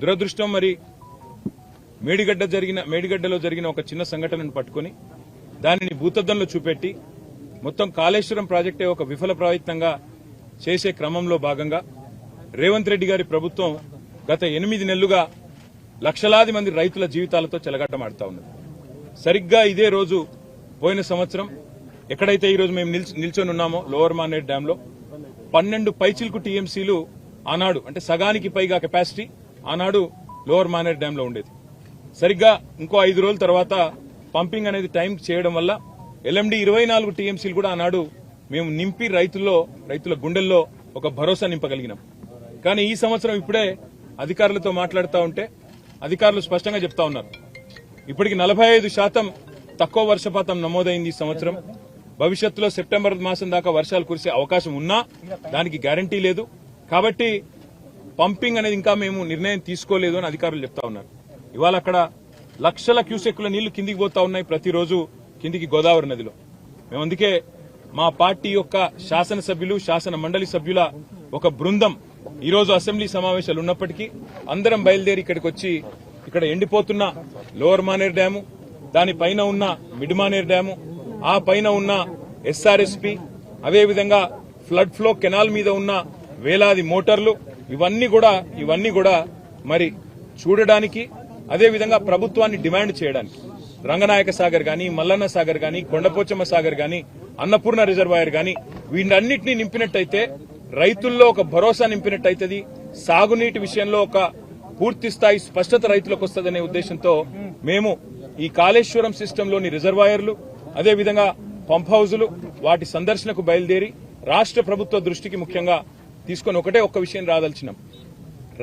దురదృష్టం మరి మేడిగడ్డ జరిగిన మేడిగడ్డలో జరిగిన ఒక చిన్న సంఘటనను పట్టుకొని దానిని భూతద్దంలో చూపెట్టి మొత్తం కాళేశ్వరం ప్రాజెక్టే ఒక విఫల ప్రయత్నంగా చేసే క్రమంలో భాగంగా రేవంత్ రెడ్డి గారి ప్రభుత్వం గత ఎనిమిది నెలలుగా లక్షలాది మంది రైతుల జీవితాలతో చెలగాటమాడుతా ఉన్నది. సరిగ్గా ఇదే రోజు పోయిన సంవత్సరం ఎక్కడైతే ఈ రోజు మేము నిల్చొని ఉన్నామో లోవర్ మానేడ్ డ్యాంలో పన్నెండు పైచిల్కు టీఎంసీలు ఆనాడు అంటే సగానికి పైగా కెపాసిటీ ఆనాడు లోవర్ మానేర్ డ్యామ్లో ఉండేది. సరిగ్గా ఇంకో ఐదు రోజుల తర్వాత పంపింగ్ అనేది టైం చేయడం వల్ల ఎల్ఎండి ఇరవై నాలుగు టీఎంసీలు కూడా ఆనాడు మేము నింపి రైతుల్లో రైతుల గుండెల్లో ఒక భరోసా నింపగలిగినాం. కానీ ఈ సంవత్సరం ఇప్పుడే అధికారులతో మాట్లాడుతూ ఉంటే అధికారులు స్పష్టంగా చెప్తా ఉన్నారు. ఇప్పటికి నలభై ఐదు శాతం తక్కువ వర్షపాతం నమోదైంది ఈ సంవత్సరం. భవిష్యత్తులో సెప్టెంబర్ మాసం దాకా వర్షాలు కురిసే అవకాశం ఉన్నా దానికి గ్యారంటీ లేదు. కాబట్టి పంపింగ్ అనేది ఇంకా మేము నిర్ణయం తీసుకోలేదు అని అధికారులు చెప్తా ఉన్నారు. ఇవాళ అక్కడ లక్షల క్యూసెక్కుల నీళ్ళు కిందికి పోతా ఉన్నాయి ప్రతిరోజు కిందికి గోదావరి నదిలో. మేము అందుకే మా పార్టీ యొక్క శాసనసభ్యులు శాసన మండలి సభ్యుల ఒక బృందం ఈరోజు అసెంబ్లీ సమావేశాలు ఉన్నప్పటికీ అందరం బయలుదేరి ఇక్కడికి వచ్చి ఇక్కడ ఎండిపోతున్న లోవర్ మానేర్ డ్యాము దానిపైన ఉన్న మిడ్ మానేర్ డ్యాము ఆ పైన ఉన్న ఎస్ఆర్ఎస్పి అదేవిధంగా ఫ్లడ్ ఫ్లో కెనాల్ మీద ఉన్న వేలాది మోటార్లు ఇవన్నీ కూడా ఇవన్నీ కూడా మరి చూడడానికి అదేవిధంగా ప్రభుత్వాన్ని డిమాండ్ చేయడానికి. రంగనాయక సాగర్ గాని మల్లన్న సాగర్ గాని కొండపోచమ్మ సాగర్ గాని అన్నపూర్ణ రిజర్వాయర్ గాని వీటన్నిటిని నింపినట్టయితే రైతుల్లో ఒక భరోసా నింపినట్టయితది. సాగునీటి విషయంలో ఒక పూర్తి స్థాయి స్పష్టత రైతులకు వస్తుందనే ఉద్దేశంతో మేము ఈ కాళేశ్వరం సిస్టంలోని రిజర్వాయర్లు అదేవిధంగా పంప్ హౌజులు వాటి సందర్శనకు బయలుదేరి రాష్ట్ర ప్రభుత్వ దృష్టికి ముఖ్యంగా తీసుకొని ఒకటే ఒక్క విషయం రాదలిచినాం.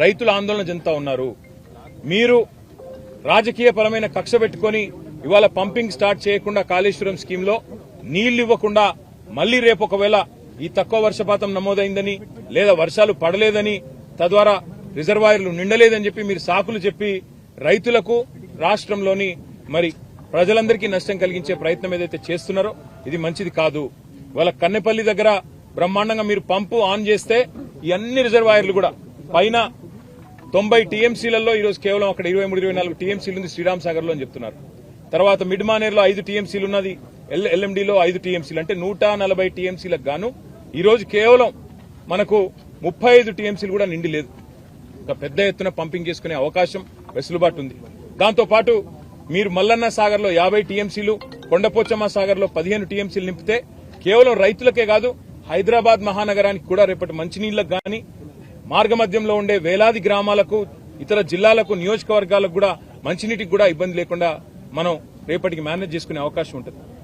రైతులు ఆందోళన చెందుతా ఉన్నారు. మీరు రాజకీయ పరమైన కక్ష పెట్టుకొని ఇవాళ పంపింగ్ స్టార్ట్ చేయకుండా కాళేశ్వరం స్కీమ్లో నీళ్ళు ఇవ్వకుండా మళ్ళీ రేపు ఒకవేళ ఈ తక్కువ వర్షపాతం నమోదైందని లేదా వర్షాలు పడలేదని తద్వారా రిజర్వాయర్లు నిండలేదని చెప్పి మీరు సాకులు చెప్పి రైతులకు రాష్ట్రంలోని మరి ప్రజలందరికీ నష్టం కలిగించే ప్రయత్నం ఏదైతే చేస్తున్నారో ఇది మంచిది కాదు. వాళ్ళ కన్నెపల్లి దగ్గర బ్రహ్మాండంగా మీరు పంపు ఆన్ చేస్తే ఈ అన్ని రిజర్వాయర్లు కూడా పైన తొంభై టీఎంసీలలో ఈరోజు కేవలం అక్కడ ఇరవై మూడు ఇరవై నాలుగు టీఎంసీలు ఉంది శ్రీరామ్ సాగర్లో అని చెప్తున్నారు. తర్వాత మిడ్ మానేర్లో ఐదు టీఎంసీలు ఉన్నది ఎల్ ఎల్ఎండిలో ఐదు టీఎంసీలు అంటే నూట నలభై టీఎంసీలకు గాను ఈరోజు కేవలం మనకు ముప్పై ఐదు టీఎంసీలు కూడా నిండి లేదు. ఒక పెద్ద ఎత్తున పంపింగ్ చేసుకునే అవకాశం వెసులుబాటు ఉంది. దాంతోపాటు మీరు మల్లన్న సాగర్లో యాభై టీఎంసీలు కొండపోచమ్మ సాగర్లో పదిహేను టీఎంసీలు నింపితే కేవలం రైతులకే కాదు హైదరాబాద్ మహానగరానికి కూడా రేపటి మంచినీళ్ళకు గాని మార్గమధ్యంలో ఉండే వేలాది గ్రామాలకు ఇతర జిల్లాలకు నియోజకవర్గాలకు కూడా మంచినీటికి కూడా ఇబ్బంది లేకుండా మనం రేపటికి మేనేజ్ చేసుకునే అవకాశం ఉంటుంది.